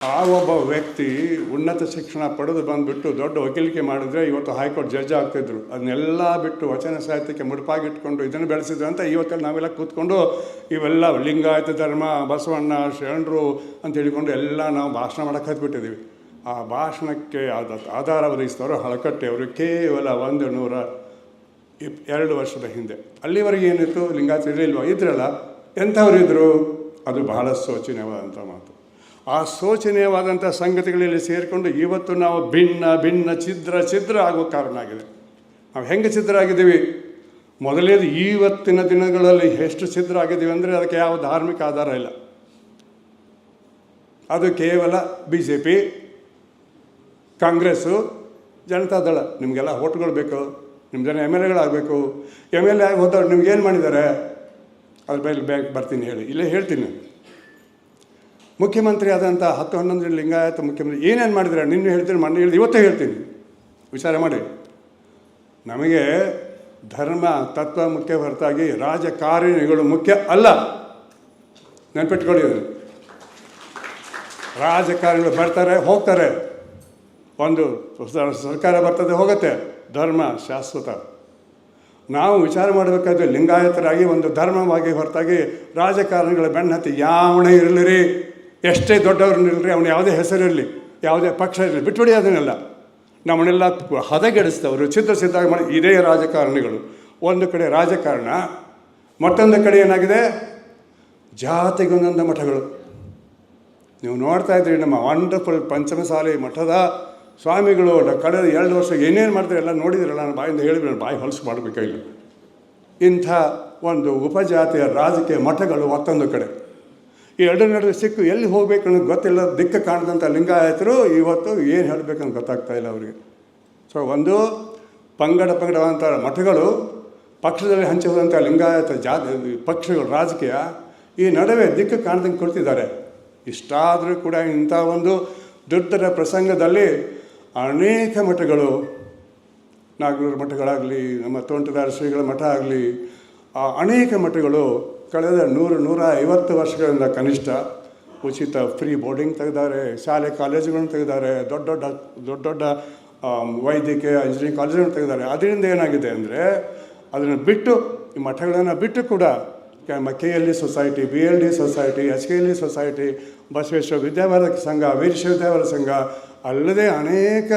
ಆ ಒಬ್ಬ ವ್ಯಕ್ತಿ ಉನ್ನತ ಶಿಕ್ಷಣ ಪಡೆದು ಬಂದುಬಿಟ್ಟು ದೊಡ್ಡ ವಕೀಲಿಕೆ ಮಾಡಿದ್ರೆ ಇವತ್ತು ಹೈಕೋರ್ಟ್ ಜಡ್ಜ್ ಆಗ್ತಿದ್ರು. ಅದನ್ನೆಲ್ಲ ಬಿಟ್ಟು ವಚನ ಸಾಹಿತ್ಯಕ್ಕೆ ಮುಡುಪಾಗಿಟ್ಕೊಂಡು ಇದನ್ನು ಬೆಳೆಸಿದ್ರು ಅಂತ ಇವತ್ತಲ್ಲಿ ನಾವೆಲ್ಲ ಕೂತ್ಕೊಂಡು ಇವೆಲ್ಲ ಲಿಂಗಾಯತ ಧರ್ಮ, ಬಸವಣ್ಣ, ಶರಣರು ಅಂತ ಹೇಳಿಕೊಂಡು ಎಲ್ಲ ನಾವು ಭಾಷಣ ಮಾಡಕ್ಕೆ ಹತ್ಬಿಟ್ಟಿದ್ದೀವಿ ಆ ಭಾಷಣಕ್ಕೆ ಆದ ಆಧಾರ ಒದಗಿಸಿದವರು ಹಳಕಟ್ಟೆ ಅವರು ಕೇವಲ ಒಂದು ನೂರ ಇಪ್ ಎರಡು ವರ್ಷದ ಹಿಂದೆ. ಅಲ್ಲಿವರೆಗೆ ಏನಿತ್ತು? ಲಿಂಗಾಯತ ಇರಲಿಲ್ವ? ಇದ್ರಲ್ಲ. ಎಂಥವ್ರು ಇದ್ದರು ಅದು ಬಹಳ ಶೋಚನೀಯವಾದಂಥ ಮಾತು. ಆ ಶೋಚನೀಯವಾದಂಥ ಸಂಗತಿಗಳಲ್ಲಿ ಸೇರಿಕೊಂಡು ಇವತ್ತು ನಾವು ಭಿನ್ನ ಭಿನ್ನ, ಛಿದ್ರ ಛಿದ್ರ ಆಗೋ ಕಾರಣ ಆಗಿದೆ. ನಾವು ಹೆಂಗೆ ಛಿದ್ರ ಆಗಿದ್ದೀವಿ? ಮೊದಲೇದು ಇವತ್ತಿನ ದಿನಗಳಲ್ಲಿ ಎಷ್ಟು ಛಿದ್ರ ಆಗಿದ್ದೀವಿ ಅಂದರೆ ಅದಕ್ಕೆ ಯಾವ ಧಾರ್ಮಿಕ ಆಧಾರ ಇಲ್ಲ. ಅದು ಕೇವಲ B J P Congress Janata Dal ನಿಮಗೆಲ್ಲ ಓಟ್ಗಳು ಬೇಕು, ನಿಮ್ಮ ಜನ ಎಂ ಎಲ್ ಎಗಳಾಗಬೇಕು. ಎಂ ಎಲ್ ಎ ಆಗಿ ಹೋದವ್ರು ಏನು ಮಾಡಿದ್ದಾರೆ? ಅದ್ರ ಮೇಲೆ ಬ್ಯಾಗ್ ಬರ್ತೀನಿ ಹೇಳಿ. ಇಲ್ಲೇ ಹೇಳ್ತೀನಿ. ಮುಖ್ಯಮಂತ್ರಿ ಆದಂಥ ಹತ್ತು ಹನ್ನೊಂದು ಲಿಂಗಾಯತ ಮುಖ್ಯಮಂತ್ರಿ ಏನೇನು ಮಾಡಿದ್ರೆ ನಿನ್ನೆ ಹೇಳ್ತೀನಿ, ಮೊನ್ನೆ ಹೇಳ್ತೀನಿ, ಇವತ್ತೇ ಹೇಳ್ತೀನಿ. ವಿಚಾರ ಮಾಡಿ. ನಮಗೆ ಧರ್ಮ, ತತ್ವ ಮುಖ್ಯ ಹೊರತಾಗಿ ರಾಜಕಾರಣಿಗಳು ಮುಖ್ಯ ಅಲ್ಲ. ನೆನ್ಪಿಟ್ಕೊಳ್ಳಿ. ರಾಜಕಾರಣಿಗಳು ಬರ್ತಾರೆ, ಹೋಗ್ತಾರೆ. ಒಂದು ಸರ್ಕಾರ ಬರ್ತದೆ, ಹೋಗುತ್ತೆ. ಧರ್ಮ ಶಾಶ್ವತ. ನಾವು ವಿಚಾರ ಮಾಡಬೇಕಾದ್ರೆ ಲಿಂಗಾಯತರಾಗಿ ಒಂದು ಧರ್ಮವಾಗಿ ಹೊರತಾಗಿ ರಾಜಕಾರಣಿಗಳ ಬೆನ್ನತ್ತಿ ಯಾವಣೆ ಇರಲಿರಿ ಎಷ್ಟೇ ದೊಡ್ಡವ್ರನ್ನಿರಲಿ ಅವನು ಯಾವುದೇ ಹೆಸರಿರಲಿ, ಯಾವುದೇ ಪಕ್ಷ ಇರಲಿ ಬಿಟ್ಬಿಡಿ ಅದನ್ನೆಲ್ಲ. ನಮ್ಮನ್ನೆಲ್ಲ ಹದಗೆಡಿಸ್ತವರು ಚಿತ್ರ ಸಿದ್ಧ ಮಾಡಿ, ಇದೇ ರಾಜಕಾರಣಿಗಳು. ಒಂದು ಕಡೆ ರಾಜಕಾರಣ, ಮತ್ತೊಂದು ಕಡೆ ಏನಾಗಿದೆ? ಜಾತಿಗೊಂದೊಂದು ಮಠಗಳು. ನೀವು ನೋಡ್ತಾ ಇದ್ರಿ ನಮ್ಮ ವಂಡರ್ಫುಲ್ ಪಂಚಮಸಾಲಿ ಮಠದ ಸ್ವಾಮಿಗಳು ಕಳೆದ ಎರಡು ವರ್ಷ ಏನೇನು ಮಾಡ್ತಾರೆ ಎಲ್ಲ ನೋಡಿದ್ರಲ್ಲ, ನಾನು ಬಾಯಿಂದ ಹೇಳಿದ್ರೆ ಬಾಯಿ ಹೊಲಸು ಮಾಡಬೇಕಾಗಿಲ್ಲ. ಇಂಥ ಒಂದು ಉಪಜಾತಿಯ ರಾಜಕೀಯ ಮಠಗಳು ಮತ್ತೊಂದು ಕಡೆ. ಈ ಎರಡರ ನಡುವೆ ಸಿಕ್ಕು ಎಲ್ಲಿ ಹೋಗ್ಬೇಕು ಅನ್ನೋದು ಗೊತ್ತಿಲ್ಲ. ದಿಕ್ಕ ಕಾಣದಂಥ ಲಿಂಗಾಯತರು ಇವತ್ತು ಏನು ಹೇಳಬೇಕಂತ ಗೊತ್ತಾಗ್ತಾ ಇಲ್ಲ ಅವರಿಗೆ. ಸೊ ಒಂದು ಪಂಗಡ ಪಂಗಡವಾದಂಥ ಮಠಗಳು, ಪಕ್ಷದಲ್ಲಿ ಹಂಚಿದಂಥ ಲಿಂಗಾಯತ ಜಾತಿ, ಪಕ್ಷಗಳು, ರಾಜಕೀಯ ಈ ನಡುವೆ ದಿಕ್ಕು ಕಾಣದಂಗೆ ಕೊಡ್ತಿದ್ದಾರೆ ಇಷ್ಟಾದರೂ ಕೂಡ ಇಂಥ ಒಂದು ದುಡ್ಡರ ಪ್ರಸಂಗದಲ್ಲಿ ಅನೇಕ ಮಠಗಳು ನಾಗರೂರು ಮಠಗಳಾಗಲಿ, ನಮ್ಮ ತೋಂಟದಾರ ಶ್ರೀಗಳ ಮಠ ಆಗಲಿ ಆ ಅನೇಕ ಮಠಗಳು ಕಳೆದ ನೂರು, ನೂರ ಐವತ್ತು ವರ್ಷಗಳಿಂದ ಕನಿಷ್ಠ ಉಚಿತ ಫ್ರೀ ಬೋರ್ಡಿಂಗ್ ತೆಗೆದಾರೆ, ಶಾಲೆ ಕಾಲೇಜುಗಳನ್ನು ತೆಗೆದಾರೆ, ದೊಡ್ಡ ದೊಡ್ಡ ದೊಡ್ಡ ದೊಡ್ಡ ವೈದ್ಯಕೀಯ, ಇಂಜಿನಿಯರಿಂಗ್ ಕಾಲೇಜುಗಳನ್ನು ತೆಗೆದಾರೆ. ಅದರಿಂದ ಏನಾಗಿದೆ ಅಂದರೆ ಅದನ್ನು ಬಿಟ್ಟು, ಈ ಮಠಗಳನ್ನು ಬಿಟ್ಟು ಕೂಡ K L D society, B L D society, H K L E society, Basaveshwara Vidyabharata Sangha ವೀರಶ ವಿದ್ಯಾಭಾರತ ಸಂಘ, ಅಲ್ಲದೆ ಅನೇಕ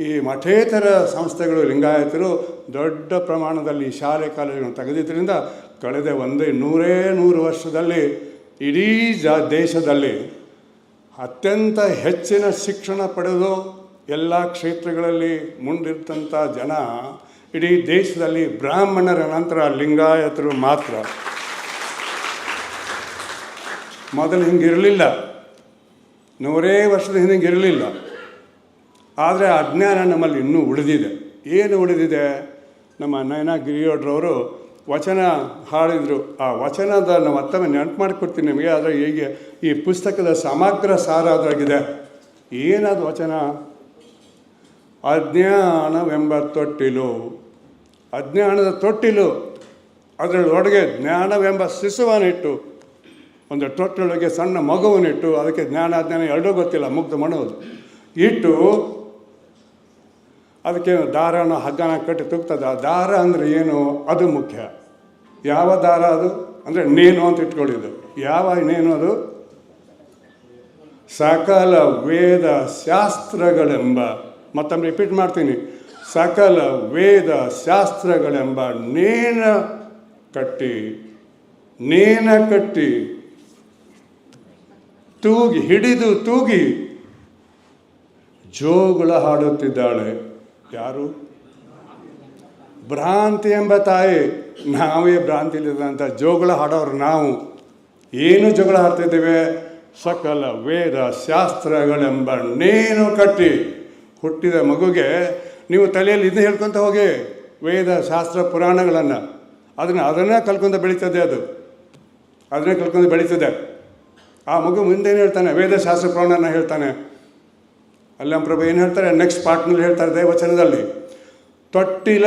ಈ ಮಠೇತರ ಸಂಸ್ಥೆಗಳು, ಲಿಂಗಾಯತರು ದೊಡ್ಡ ಪ್ರಮಾಣದಲ್ಲಿ ಶಾಲೆ ಕಾಲೇಜುಗಳನ್ನು ತೆಗೆದಿದ್ದರಿಂದ ಕಳೆದ ಒಂದೇ ನೂರೇ ನೂರು ವರ್ಷದಲ್ಲಿ ಇಡೀ ಜ ದೇಶದಲ್ಲಿ ಅತ್ಯಂತ ಹೆಚ್ಚಿನ ಶಿಕ್ಷಣ ಪಡೆದು ಎಲ್ಲ ಕ್ಷೇತ್ರಗಳಲ್ಲಿ ಮುಂದಿರ್ತಂಥ ಜನ ಇಡೀ ದೇಶದಲ್ಲಿ ಬ್ರಾಹ್ಮಣರ ನಂತರ ಲಿಂಗಾಯತರು ಮಾತ್ರ. ಮೊದಲು ಹಿಂಗಿರಲಿಲ್ಲ. ನೂರೇ ವರ್ಷದ ಹಿಂದೆ ಆದರೆ ಅಜ್ಞಾನ ನಮ್ಮಲ್ಲಿ ಇನ್ನೂ ಉಳಿದಿದೆ. ಏನು ಉಳಿದಿದೆ? ನಮ್ಮ ನಯನ ಗಿರಿಯೋಡ್ರವರು ವಚನ ಹಾಡಿದರು. ಆ ವಚನದ ನಾವು ಮತ್ತೊಮ್ಮೆ ನೆನಪು ಮಾಡಿಕೊಡ್ತೀನಿ ನಿಮಗೆ, ಆದರೆ ಹೀಗೆ ಈ ಪುಸ್ತಕದ ಸಮಗ್ರ ಸಾರ ಅದಾಗಿದೆ ಏನದು ವಚನ? ಅಜ್ಞಾನವೆಂಬ ತೊಟ್ಟಿಲು. ಅಜ್ಞಾನದ ತೊಟ್ಟಿಲು. ಅದರೊಳಗೆ ಜ್ಞಾನವೆಂಬ ಶಿಶುವನ್ನಿಟ್ಟು, ಒಂದು ತೊಟ್ಟಿಲೊಳಗೆ ಸಣ್ಣ ಮಗುವನ್ನಿಟ್ಟು, ಅದಕ್ಕೆ ಜ್ಞಾನ ಅಜ್ಞಾನ ಎರಡೂ ಗೊತ್ತಿಲ್ಲ ಮುಗ್ಧ ಮಾಡೋದು. ಇಟ್ಟು ಅದಕ್ಕೆ ದಾರನ ಹಗ್ಗನ ಕಟ್ಟಿ ತುಗ್ತದೆ. ಆ ದಾರ ಅಂದರೆ ಏನು? ಅದು ಮುಖ್ಯ. ಯಾವ ದಾರ ಅದು? ಅಂದರೆ ನೇನು ಅಂತ ಇಟ್ಕೊಂಡಿದ್ದು ಯಾವ ನೇನು ಅದು? ಸಕಲ ವೇದ ಶಾಸ್ತ್ರಗಳೆಂಬ, ಮತ್ತೊಮ್ಮೆ ರಿಪೀಟ್ ಮಾಡ್ತೀನಿ. ಸಕಲ ವೇದ ಶಾಸ್ತ್ರಗಳೆಂಬ ನೇನ ಕಟ್ಟಿ ನೇನ ಕಟ್ಟಿ ತೂಗಿ ಹಿಡಿದು ತೂಗಿ ಜೋಗುಳ ಹಾಡುತ್ತಿದ್ದಾಳೆ. ಯಾರು? ಭ್ರಾಂತಿ ಎಂಬ ತಾಯಿ. ನಾವೇ ಭ್ರಾಂತಿಲಿದ್ದಂಥ ಜೋಗಳ ಹಾಡೋರು ನಾವು. ಏನು ಜೋಗಳ ಹಾಡ್ತಿದ್ದೇವೆ? ಸಕಲ ವೇದ ಶಾಸ್ತ್ರಗಳೆಂಬ ನೇನು ಕಟ್ಟಿ ಹುಟ್ಟಿದ ಮಗುಗೆ ನೀವು ತಲೆಯಲ್ಲಿ ಇದನ್ನ ಹೇಳ್ಕೊತ ಹೋಗಿ. ವೇದ ಶಾಸ್ತ್ರ ಪುರಾಣಗಳನ್ನು. ಅದನ್ನು ಅದನ್ನೇ ಕಲ್ಕೊಂಡು ಬೆಳೀತದೆ ಅದು. ಅದನ್ನೇ ಕಲ್ಕೊಂಡು ಬೆಳೀತದೆ. ಆ ಮಗು ಮುಂದೇನು ಹೇಳ್ತಾನೆ? ವೇದ ಶಾಸ್ತ್ರ ಪುರಾಣನ ಹೇಳ್ತಾನೆ. ಅಲ್ಲಂ ಪ್ರಭು ಏನು ಹೇಳ್ತಾರೆ? ನೆಕ್ಸ್ಟ್ ಪಾರ್ಟ್ನಲ್ಲಿ ಹೇಳ್ತಾರೆ ದೇವಚನದಲ್ಲಿ ತೊಟ್ಟಿಲ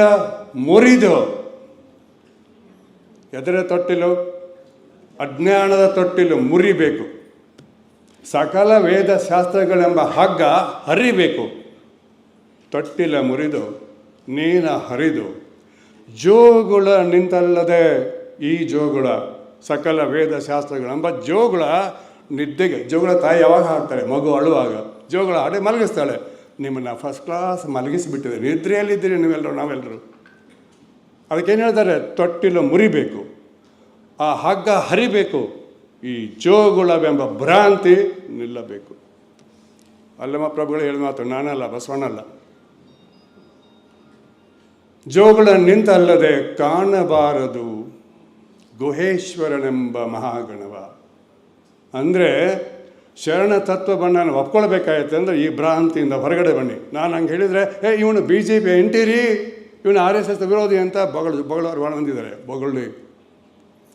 ಮುರಿದು. ಎದರ ತೊಟ್ಟಿಲು, ಅಜ್ಞಾನದ ತೊಟ್ಟಿಲು ಮುರಿಬೇಕು. ಸಕಲ ವೇದ ಶಾಸ್ತ್ರಗಳೆಂಬ ಹಗ್ಗ ಹರಿಬೇಕು. ತೊಟ್ಟಿಲ ಮುರಿದು, ನೀನ ಹರಿದು. ಜೋಗುಳ ನಿಂತಲ್ಲದೆ ಈ ಜೋಗುಳ, ಸಕಲ ವೇದ ಶಾಸ್ತ್ರಗಳೆಂಬ ಜೋಗುಳ ನಿದ್ದೆಗೆ, ಜೋಗುಳ ತಾಯಿ ಯಾವಾಗ ಹಾಕ್ತಾರೆ ಮಗು ಅಳುವಾಗ. ಜೋಗುಳ ಅಡೆ ಮಲಗಿಸ್ತಾಳೆ. ನಿಮ್ಮನ್ನು ಫಸ್ಟ್ ಕ್ಲಾಸ್ ಮಲಗಿಸಿಬಿಟ್ಟಿದೆ. ನಿದ್ರೆಯಲ್ಲಿದ್ದೀರಿ ನೀವೆಲ್ಲರೂ ನಾವೆಲ್ಲರೂ ಅದಕ್ಕೇನು ಹೇಳ್ತಾರೆ? ತೊಟ್ಟಿಲು ಮುರಿಬೇಕು. ಆ ಹಗ್ಗ ಹರಿಬೇಕು. ಈ ಜೋಗುಳವೆಂಬ ಭ್ರಾಂತಿ ನಿಲ್ಲಬೇಕು. ಅಲ್ಲಮ್ಮ ಪ್ರಭುಗಳು ಹೇಳಿದ ಮಾತು, ನಾನಲ್ಲ, ಬಸವಣ್ಣಲ್ಲ. ಜೋಗುಳ ನಿಂತಲ್ಲದೆ ಕಾಣಬಾರದು ಗುಹೇಶ್ವರನೆಂಬ ಮಹಾಗಣವ. ಅಂದರೆ ಶರಣ ತತ್ವವನ್ನು ನಾನು ಒಪ್ಕೊಳ್ಬೇಕಾಯ್ತು ಅಂದರೆ ಈ ಭ್ರಾಂತಿಯಿಂದ ಹೊರಗಡೆ ಬನ್ನಿ. ನಾನು ಹಂಗೆ ಹೇಳಿದರೆ, ಏ, ಇವನು ಬಿ ಜೆ ಪಿ ಎಂಟಿರಿ ಇವನು ಆರ್ ಎಸ್ ಎಸ್ ವಿರೋಧಿ ಅಂತ ಬಗಳು ಬಗಳವ್ರು ಭಾಳ ಬಂದಿದ್ದಾರೆ ಬೊಗಳಿ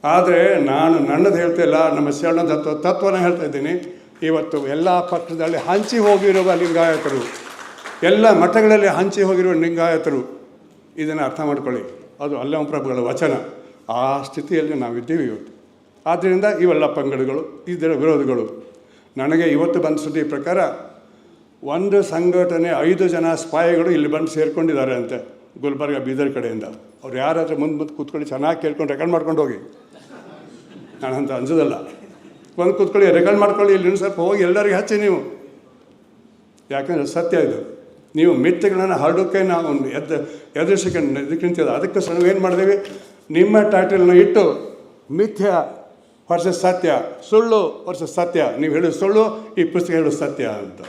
ಆದರೆ ನಾನು ನನ್ನದು ಹೇಳ್ತಿಲ್ಲ ನಮ್ಮ ಶರಣ ತತ್ವ, ತತ್ವನ ಹೇಳ್ತಾ ಇದ್ದೀನಿ. ಇವತ್ತು ಎಲ್ಲ ಪಕ್ಷದಲ್ಲಿ ಹಂಚಿ ಹೋಗಿರುವ ಲಿಂಗಾಯತರು, ಎಲ್ಲ ಮಠಗಳಲ್ಲಿ ಹಂಚಿ ಹೋಗಿರುವ ಲಿಂಗಾಯತರು, ಇದನ್ನು ಅರ್ಥ ಮಾಡ್ಕೊಳ್ಳಿ. ಅದು ಅಲ್ಲಮ ಪ್ರಭುಗಳ ವಚನ. ಆ ಸ್ಥಿತಿಯಲ್ಲಿ ನಾವಿದ್ದೀವಿ ಇವತ್ತು. ಆದ್ದರಿಂದ ಇವೆಲ್ಲ ಪಂಗಡಗಳು, ಇದರ ವಿರೋಧಗಳು. ನನಗೆ ಇವತ್ತು ಬಂದ ಸುದ್ದಿ ಪ್ರಕಾರ ಒಂದು ಸಂಘಟನೆ ಐದು ಜನ ಸ್ಪಾಯಿಗಳು ಇಲ್ಲಿ ಬಂದು ಸೇರ್ಕೊಂಡಿದ್ದಾರೆ ಅಂತೆ, ಗುಲ್ಬರ್ಗ, ಬೀದರ್ ಕಡೆಯಿಂದ. ಅವ್ರು ಯಾರಾದರೂ ಮುಂದೆ ಮುಂದೆ ಕೂತ್ಕೊಳ್ಳಿ, ಚೆನ್ನಾಗಿ ಕೇಳ್ಕೊಂಡು ರೆಕಾರ್ಡ್ ಮಾಡ್ಕೊಂಡು ಹೋಗಿ. ನಾನು ಅಂತ ಅನ್ಸೋದಲ್ಲ. ಬಂದು ಕೂತ್ಕೊಳ್ಳಿ ರೆಕಾರ್ಡ್ ಮಾಡ್ಕೊಳ್ಳಿ, ಇಲ್ಲಿ ಸ್ವಲ್ಪ ಹೋಗಿ, ಎಲ್ಲರಿಗೆ ಹಚ್ಚಿ ನೀವು. ಯಾಕಂದರೆ ಸತ್ಯ ಇದು. ನೀವು ಮಿಥ್ಯಗಳನ್ನು ಹರಡೋಕ್ಕೆ ನಾವು ಎದ್ದು ಎದುರಿಸಿಕೊಂಡು ಇದಕ್ಕಿಂತ ಅದಕ್ಕೋಸ್ಕರ ನಾವು ಏನು ಮಾಡಿದೀವಿ? ನಿಮ್ಮ ಟೈಟಲ್ನ ಇಟ್ಟು ಮಿಥ್ಯ ವರ್ಷ ಸತ್ಯ ಸುಳ್ಳು ವರ್ಷ ಸತ್ಯ. ನೀವು ಹೇಳೋದು ಸುಳ್ಳು ಈ ಪುಸ್ತಕ ಹೇಳೋದು ಸತ್ಯ ಅಂತ.